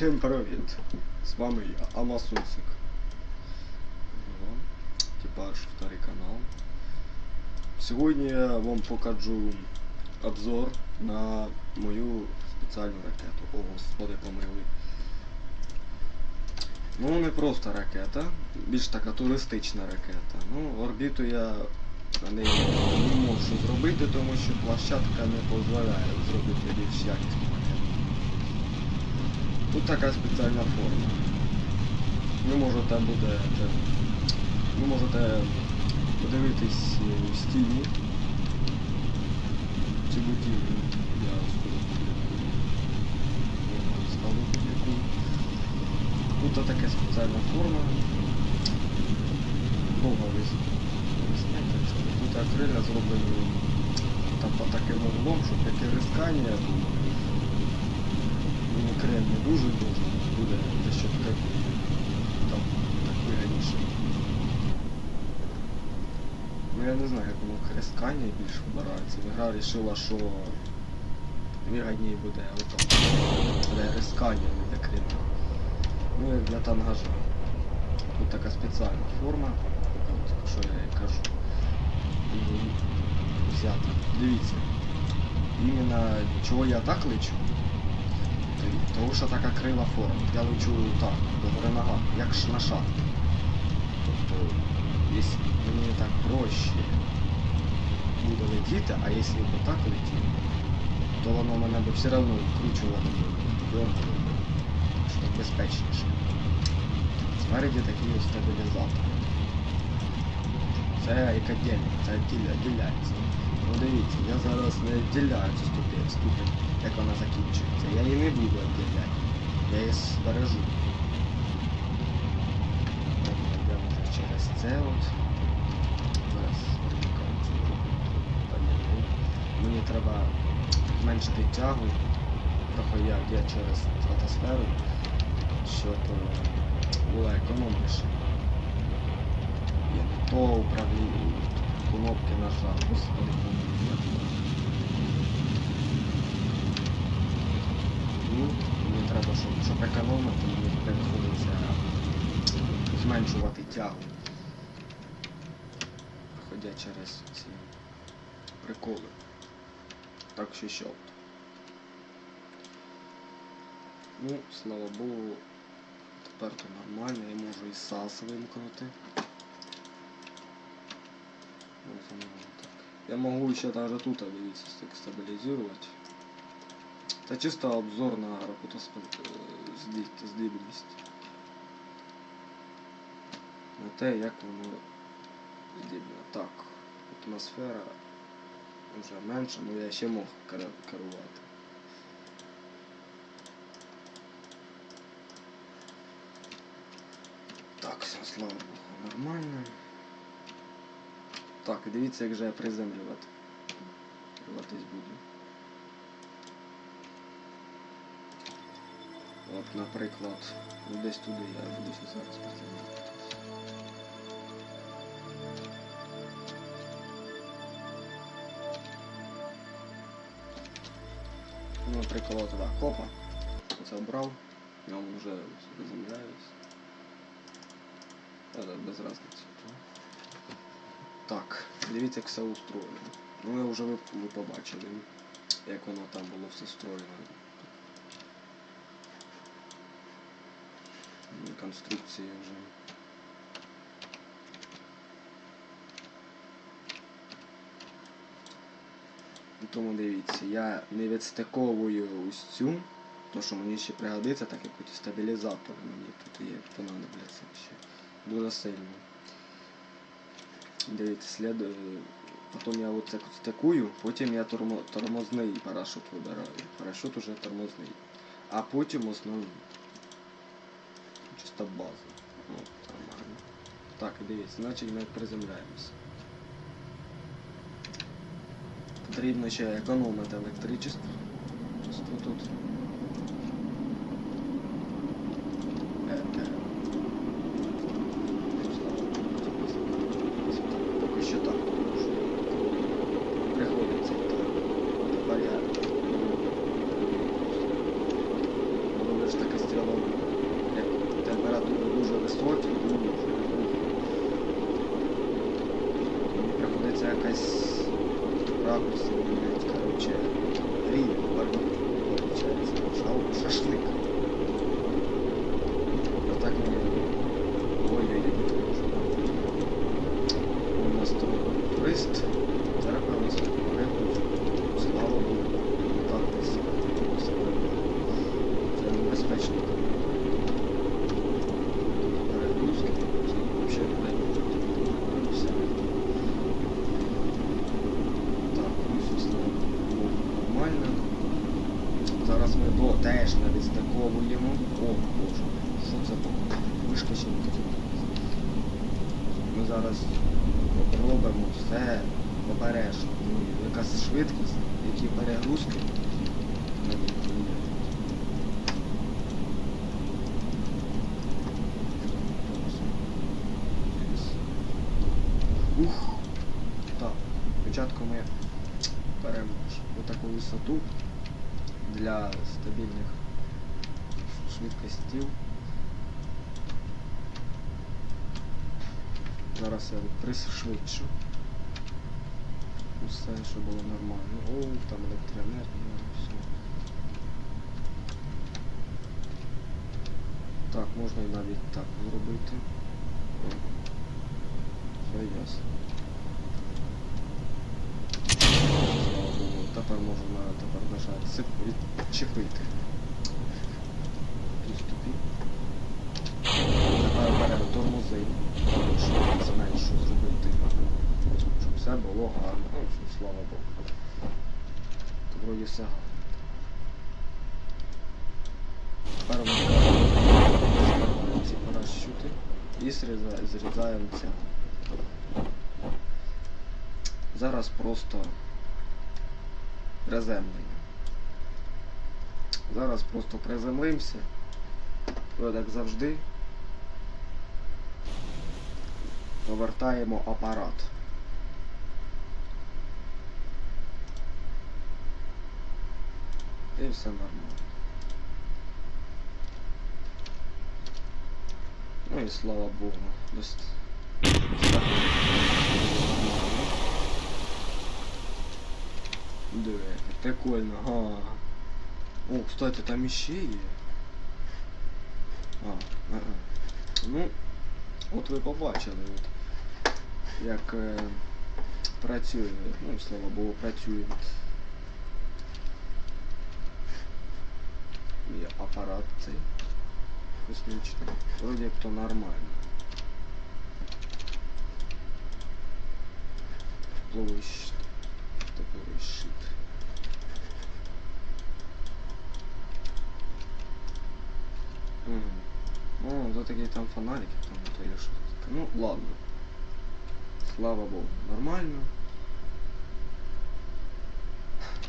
Всім привіт! З вами я, Амасусик. Ну, Типаж второй канал. Сьогодні я вам покажу обзор на мою спеціальну ракету. О, господи, помилуй. Ну, не просто ракета, більш така туристична ракета. Ну, орбіту я на неї не можу зробити, тому що площадка не дозволяє зробити більш якісну. Тут така спеціальна форма. Ви можете буде. Ви можете подивитись е, в стіні. Цю будівлю. Я ставлю яку. Тут така спеціальна форма. Довго висняти. Тут акриля зроблені там по таким углом, щоб таке рискання, я. Крем не дуже нужен, буде за що таке там такий раніше. Ну я не знаю, як воно крескання більше вибирається. Гра вирішила, що вигідніше буде ото для рискання, не для крема. Ну як для тангажа. Тут така спеціальна форма, от, що я і кажу. І. Дивіться. Іменно чого я так лечу, тому що така крива форма. Я лечу так, до нога, як на шахті. Тобто, якщо мені так проще буде летіти, а якщо б так летіти, то воно мене б все одно вкручувало пленку, що безпечніше. Спереді такі стабілізатори. Це отдельно, це відділяється. Ну дивіться, я зараз не відділяю ступень, ступень, як вона закінчується. Я її не буду відділяти. Я її збережу. Через це от. Зараз. Мені треба зменшити тягу, як я через стратосферу, щоб було економніше. То управління, кнопки як воно. Ну, мені треба, щоб, щоб економити, мені приходиться зменшувати тягу. Проходя через ці приколи. Так що що. Ну, слава Богу, тепер то нормально, я можу і САС вимкнути. Я могу еще даже тут, дивіться, стабилизировать. Это чисто обзор на работу работоспособность. На те, як воно здібне. Так, атмосфера вже менше, але я ще мог керувати. Так, все, слава Богу, нормально. Так, і дивіться, як же я приземлювати. Керуватись буду. От, наприклад, ну, десь туди я буду ще зараз приземлювати. Ну, наприклад, туди хопа. Оце обрав, я вам вже приземляюсь. Але без разниці. Так, дивіться, як все устроєно. Ну, вже ви, ви побачили, як воно там було все встроєно. Ну, Конструкції вже. Тому дивіться, я не відстиковую ось цю, то що мені ще пригодиться, так як стабілізатор мені тут є, понадобляться ще. Дуже сильно. Дивіться, слід... Потім я оце стикую, потім я тормо... тормозний парашут вибираю. Парашут уже тормозний. А потім основний. Чисто база. От, нормально. Так, дивіться, значить ми приземляємося. Потрібно ще економити електричество. Чисто тут. Е, е. Поки що так. Приходиться і так. Тепер я. Воно ж таке стріло ракурси міняють, короче, рівень барбекю, получается. Шау- Шашлик. А так не... Ой-ой-ой, не можу. У нас тут турист. Зараз певно перегруз. Слава Богу. Так десь все Це небезпечно. Перегрузки. Це взагалі не все. Так, плюс слава Богу, нормально. Зараз ми до теж не відстиковуємо. О, боже, що це було? Вишка ще. Ми зараз робимо все обережно. Якась швидкість, які перегрузки. Ух. Так, спочатку ми беремо таку висоту для стабільних швидкостей. Зараз я пришвидшу. Усе, щоб було нормально. О, там електроенергія, все. Так, можна і навіть так зробити. Все ясно. Слава Богу, тепер можна тепер нажати відчепити. Приступі. Тепер беремо тормози, знає, що зробити. Щоб все було гарно. Ну, слава Богу. Вроді все гарно. Тепер ми ці парашути і зріза- зрізаємо це. Зараз просто приземлення. Зараз просто приземлимося. Як завжди. Повертаємо апарат. І все нормально. Ну і слава Богу. Дос- Диви, прикольно, ага. О, кстати, там іще є. А, а, а. Ну, от ви побачили, от, як е, працює, ну, слава Богу, працює. І апарат цей космічний. Вроді як то нормально. Тепловий щит. Тепловий щит. Ну, за такие там фонарики, там то или Ну, ладно. Слава Богу, нормально.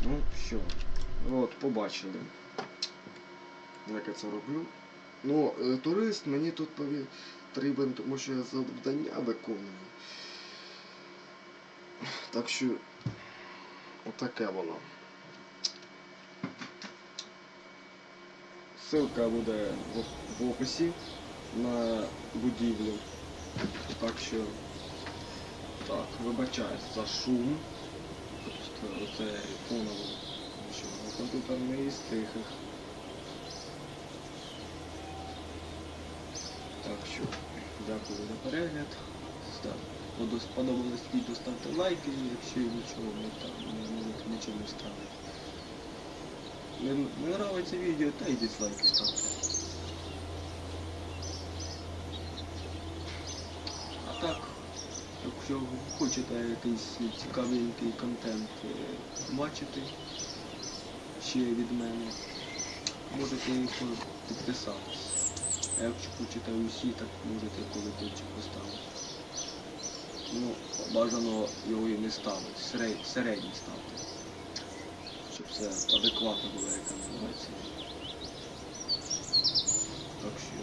Ну, що. От, побачили. Як я це роблю. Ну, е, турист мені тут потрібен, тому що я завдання виконую. Так що отаке воно. Ссылка буде в, описі на будівлю. Так що так, вибачаюсь за шум. Це фоново. Тому що комп'ютер не із тихих. Так що, дякую за перегляд. Сподобалось відео, ставте лайки, якщо нічого не там, не, нічого не ставите. Не, не нравиться відео, та й дизлайки ставте. А так, якщо ви хочете якийсь цікавенький контент е, бачити ще від мене, можете підписатись. А якщо хочете усі, так можете колокольчик поставити. Ну, бажано його і не ставити, середній ставте. Все адекватно була яка. Так що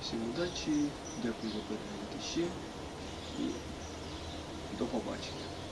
всім удачі, дякую за перегляд ще і до побачення.